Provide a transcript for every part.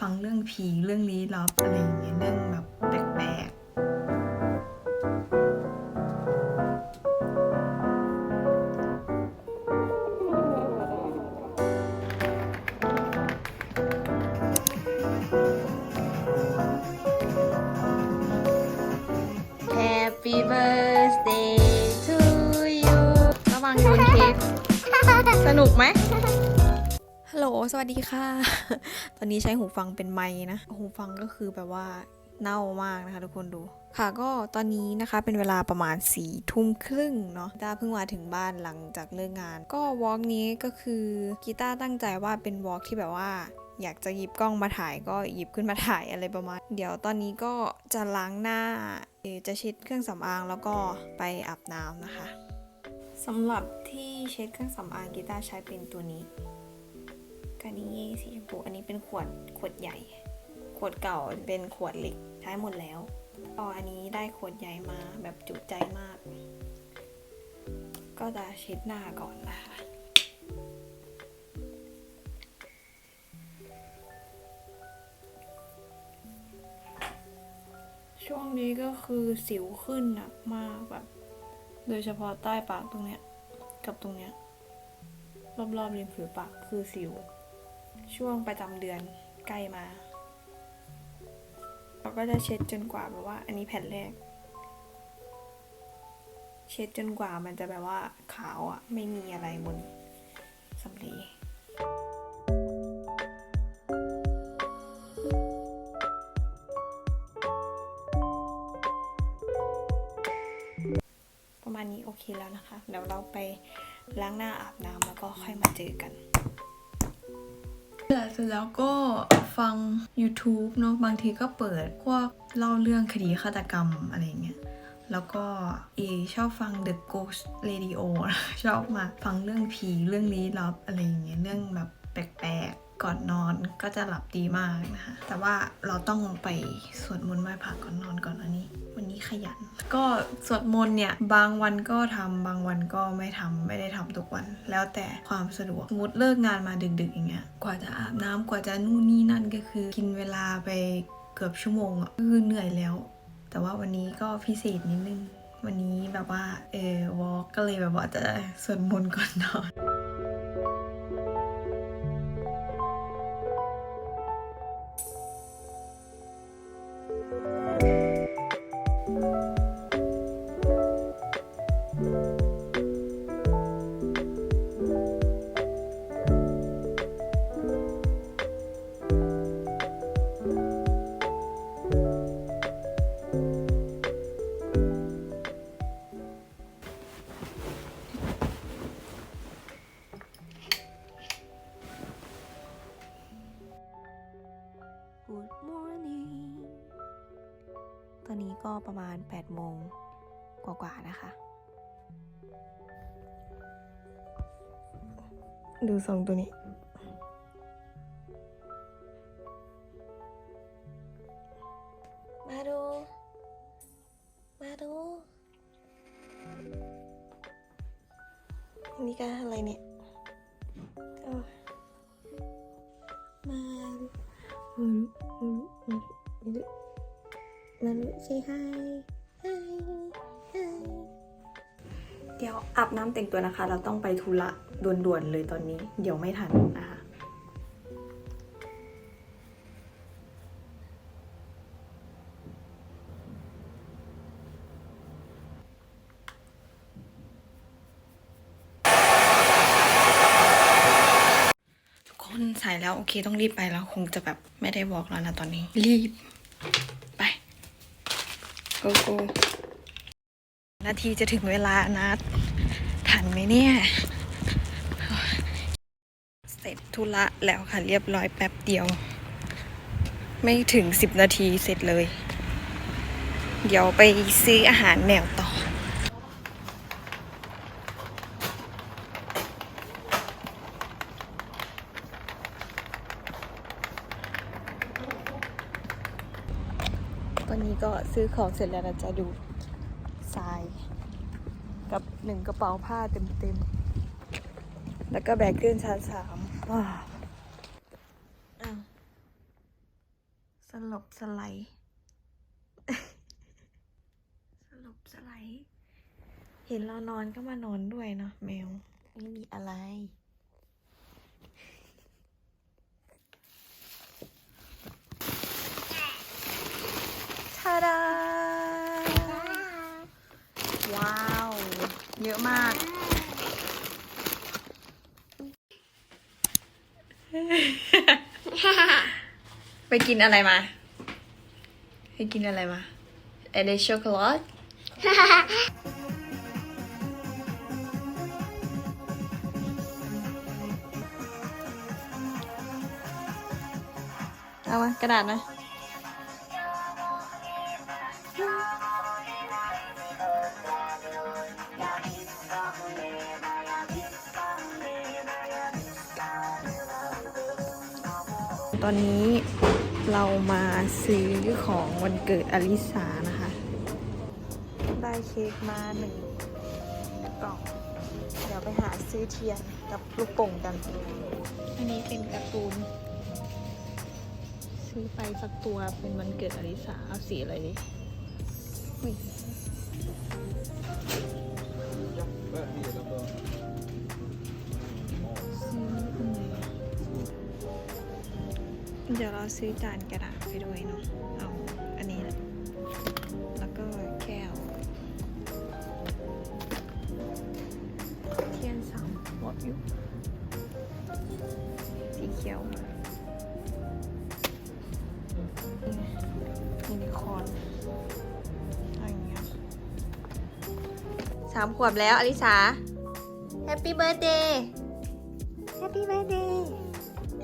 ฟังเรื่องผีเรื่องลี้ลับอะไรอย่างเงี้ยเรื่องแบบแปลกๆ Happy birthday to you ระวังโดนเค้กสนุกไหม ฮัลโหล สวัสดีค่ะ ตอนนี้ใช้หูฟังเป็นไม้นะ หูฟังก็คือแบบว่าเน่ามากนะคะทุกคนดู ค่ะก็ตอนนี้นะคะเป็นเวลาประมาณ4ี่ทุ่มครึ่งเนาะกีตาร์เพิ่งมาถึงบ้านหลังจากเลิกงาน ก็วอล์กนี้ก็คือกีตาร์ตั้งใจว่าเป็นวอล์กที่แบบว่าอยากจะหยิบกล้องมาถ่ายก็หยิบขึ้นมาถ่ายอะไรประมาณ เดี๋ยวตอนนี้ก็จะล้างหน้าจะเช็ดเครื่องสำอางแล้วก็ไปอาบน้ำนะคะสำหรับที่เช็ดเครื่องสำอางกีตาร์ใช้เป็นตัวนี้ กานิเย่สีชมพูอันนี้เป็นขวดขวดใหญ่ ขวดเก่าเป็นขวดเล็กใช้หมดแล้วอ๋ออันนี้ได้ขวดใหญ่มาแบบจุใจมาก ก็จะเช็ดหน้าก่อนนะคะช่วงนี้ก็คือสิวขึ้นหนักมากแบบ โดยเฉพาะใต้ปากตรงเนี้ย กับตรงเนี้ย รอบๆริมฝีปากคือสิว ช่วงประจำเดือนใกล้มา เราก็จะเช็ดจนกว่าแบบว่า อันนี้แผ่นแรก เช็ดจนกว่ามันจะแบบว่าขาวอะไม่มีอะไรบนสำลีประมาณนี้โอเคแล้วนะคะ เดี๋ยวเราไปล้างหน้าอาบน้ำแล้วก็ค่อยมาเจอกัน เสร็จแล้วก็ฟัง YouTube เนาะบางทีก็เปิดพวกเล่าเรื่องคดีฆาตกรรมอะไรเงี้ยแล้วก็เอชอบฟัง The Ghost Radio ชอบมาฟังเรื่องผีเรื่องลี้ลับอะไรอย่างเงี้ยเรื่องแบบแปลกๆ ก่อนนอนก็จะหลับดีมากนะคะ แต่ว่าเราต้องไปสวดมนต์ไหว้พระก่อนนอนก่อนอันนี้ วันนี้ขยัน ก็สวดมนต์เนี่ย บางวันก็ทำบางวันก็ไม่ทำไม่ได้ทำทุกวัน แล้วแต่ความสะดวกสมมติเลิกงานมาดึกๆอย่างเงี้ยกว่าจะอาบน้ำกว่าจะนู่นนี่นั่นก็คือ กินเวลาไปเกือบชั่วโมงอะก็คือเหนื่อยแล้ว แต่ว่าวันนี้ก็พิเศษนิดนึงวันนี้แบบว่าเออวอลก็เลยแบบว่าจะสวดมนต์ก่อนนอน กว่าๆนะคะ ดูทรงตัวนี้ มาดู มาดูนี่ก็อะไรเนี่ยโอ้มาดูมาลุมาลุมาลุมาลุ say hi hi hi เดี๋ยวอาบน้ำแต่งตัวนะคะ เราต้องไปธุระด่วนๆเลยตอนนี้ เดี๋ยวไม่ทันนะคะทุกคนใส่แล้วโอเคต้องรีบไปแล้ว คงจะแบบไม่ได้บอกแล้วนะตอนนี้ รีบ ไปโกโก นาทีจะถึงเวลานัดทันไหมเนี่ย เสร็จธุระแล้วค่ะเรียบร้อยแป๊บเดียว ไม่ถึง10นาทีเสร็จเลย เดี๋ยวไปซื้ออาหารแมวต่อตอนนี้ก็ซื้อของเสร็จแล้วนะจะดู หนึ่งกระเป๋าผ้าเต็มๆ แล้วก็แบกขึ้นชั้นสามว้าวอ้าวสลบสไลด์สลบสไลด์เห็นเรานอนก็มานอนด้วยเนาะแมว ไม่มีอะไรทาดา ว้าว เยอะมาก ไปกินอะไรมา ไปกินอะไรมาเอเดช็อกโกแลตเอามากระดาษนะ อนนี้เรามาซื้อของวันเกิดอลิสานะคะ ได้เค้กมาหนึ่งกล่อง เดี๋ยวไปหาซื้อเทียนกับลูกโป่งกัน อันนี้เป็นการ์ตูน ซื้อไปสักตัวเป็นวันเกิดอลิสาเอาสีอะไรดี เดี๋ยวเราซื้อจานกระดาษไปด้วยเนาะ เอาอันนี้แหละแล้วก็แก้ว เทียนสามหมดอยู่ สีเขียวยูนิคอร์นอะไรอย่างเงี้ยสามขวบแล้วอลิสาแฮปปี้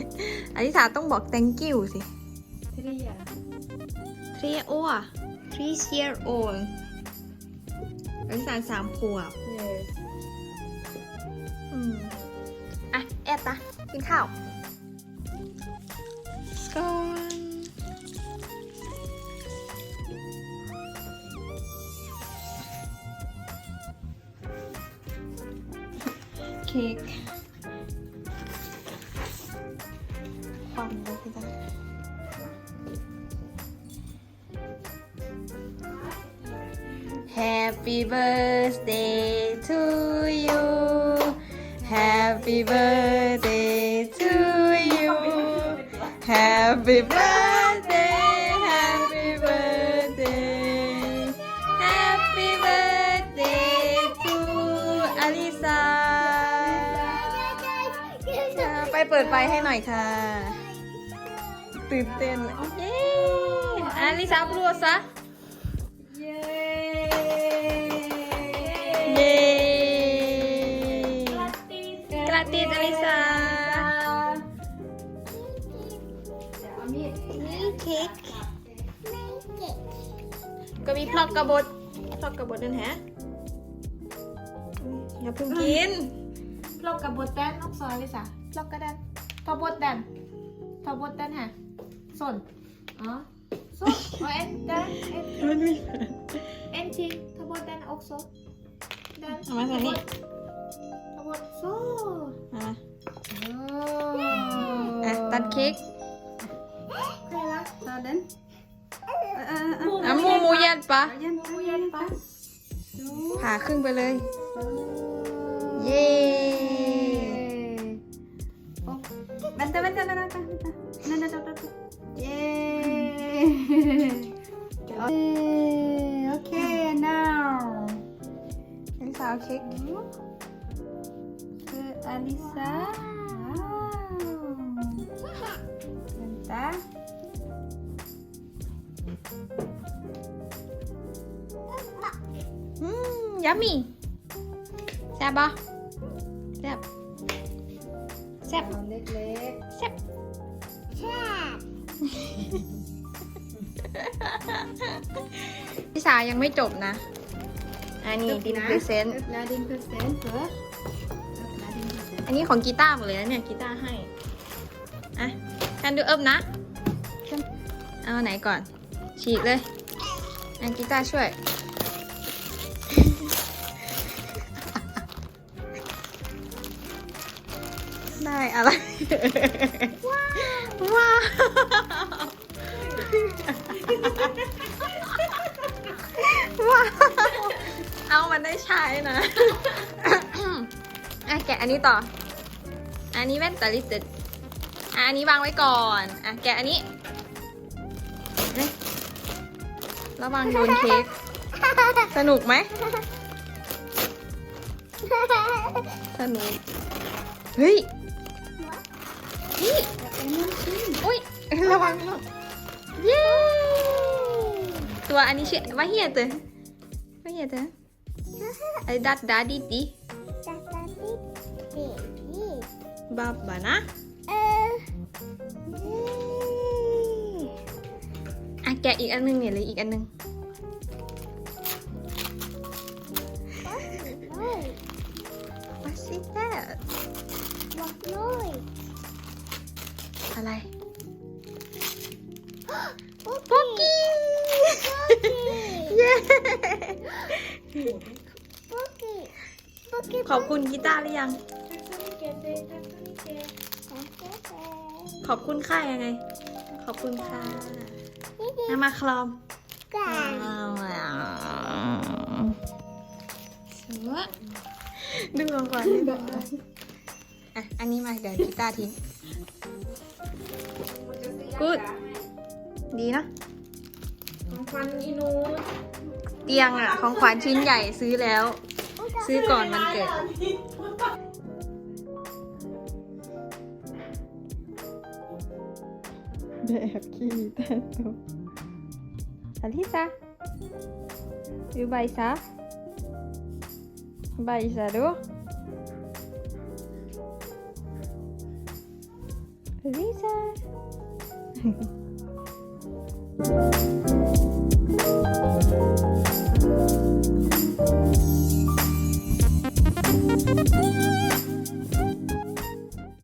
เบิร์ดเดย์แฮปปี้เบิร์ดเดย์อลิสาต้องบอก thank you สิ Three. three or three year old อลิสาสามขวบ Yes. อืมอะ แอบตะกินข้าวก่อนเค้ก Happy birthday to you Happy birthday to you Happy birthday Happy birthday Happy birthday to Alisa ไปเปิดไฟให้หน่อยค่ะ ตื่นเต้นเย้อลิซาพูดซะ ติสอลิซา Ja, mer. นี่เค้กก็มีพลอกกระบดพลอกกระบดนั่นฮะอย่าเพิ่งกิน Plocka bort den också Lisa. Plocka den. Ta bort den. Ta bort den här. Sån. Ja. Så. Och en där. En, มันไม่ en till. Ta bort den också. Den. เอามาใส่นี่ Ta bort. Så. มา Oh. อะ ตัดเค้ก Själva. Ta den. อะมูมูยัดปะ Mo hjälpa. Så. ผ่าครึ่งไปเลย Så. เย้ Och, vänta, vänta, vänta, vänta. vänta. vänta, vänta, vänta. Yay! Yay! Okay, now. อลิซาเอาเค้ก För Alisa. Wow. Vänta. อืมยัมมี่แซ่บปะแซ่บแซ่บ Ja, ล็กแซ่บพี่สายังไม่จบนะ อันๆนี้ดินพรีเซนต์ Öppna din present först. Öppna din present. อั อันนี้ของกีตาร์หมดเลยนะเนี่ยกีตาร์ให้อะกันดูเอิบนะ เอาไหนก่อน ฉีกเลยอันกีตาร์ช่วย ได้อะไร ว้าวว้าวเอามันได้ใช้นะ แกะอันนี้ต่อ อันนี้แว่นตาลิติดอันนี้วางไว้ก่อน อะแกะอันนี้ระวังโดนเค้ก สนุกไหม สนุก เฮ้ยนี่อุ้ย ระวังระวังเย้ ตัวอันนี้ชื่อว่าเฮียเตอว่าเฮียเตอไอ้ดัดดาดิดิ บาบานะอะแกะอีกอันหนึงเนี่ยเลยอีกอันหนึง What's it that อะไรป๊อกกี้เย้ขอบคุณกีตาร์หรือยัง ขอบคุณค่ายังไง ขอบคุณค่ะเอามาคลอมสวยดูของก่อนดูของก่อนอะ อันนี้มาเดี๋ยวกีตาร์ทิ้ง Good ดีเนอะของฟันอีนูเตียงอะของขวัญชิ้นใหญ่ซื้อแล้ว ซื้อก่อนมันเกิด แบบขี้แต่ตัวอลิซาอยู่ใบซ